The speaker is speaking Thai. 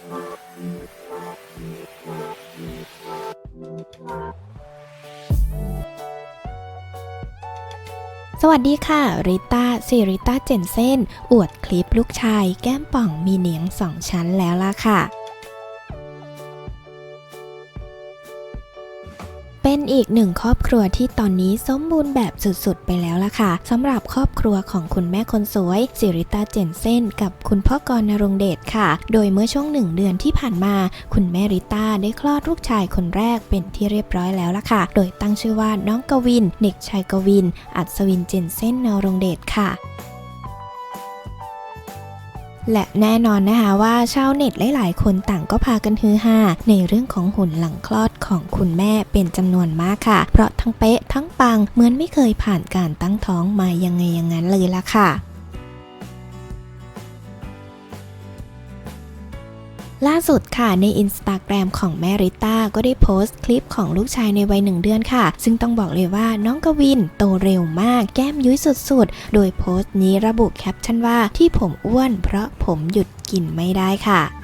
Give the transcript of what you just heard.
สวัสดีค่ะ ริต้าซิริต้าเจนเซนอวดคลิปลูกชาย แก้มป่องมีเนียงสองชั้นแล้วล่ะค่ะ เป็นอีกหนึ่งครอบครัวที่ตอนนี้สมบูรณ์แบบสุดๆ ไปแล้วล่ะค่ะสำหรับครอบครัวของคุณแม่คนสวยสิริตาเจนเซนกับคุณพ่อกรณรงเดชค่ะ โดยเมื่อช่วงหนึ่งเดือนที่ผ่านมา คุณแม่ริต้าได้คลอดลูกชายคนแรกเป็นที่เรียบร้อยแล้วล่ะค่ะ โดยตั้งชื่อว่าน้องกวิน เด็กชายกวิน อัศวินเจนเซนนรงเดชค่ะ และแน่นอนนะคะว่าชาวเน็ตหลายๆ คนต่างก็พากันฮือฮาในเรื่องของหุ่นหลังคลอดของคุณแม่เป็นจำนวนมากค่ะ เพราะทั้งเป๊ะทั้งปังเหมือนไม่เคยผ่านการตั้งท้องมายังไงอย่างนั้นเลยล่ะค่ะ ล่าสุดค่ะในอินสตาแกรมของแม่ริต้าก็ได้โพสต์คลิปของลูกชายในวัยหนึ่งเดือนค่ะ ซึ่งต้องบอกเลยว่าน้องกวินโตเร็วมากแก้มยุ้ยสุดๆ โดยโพสต์นี้ระบุแคปชั่นว่าที่ผมอ้วนเพราะผมหยุดกินไม่ได้ค่ะ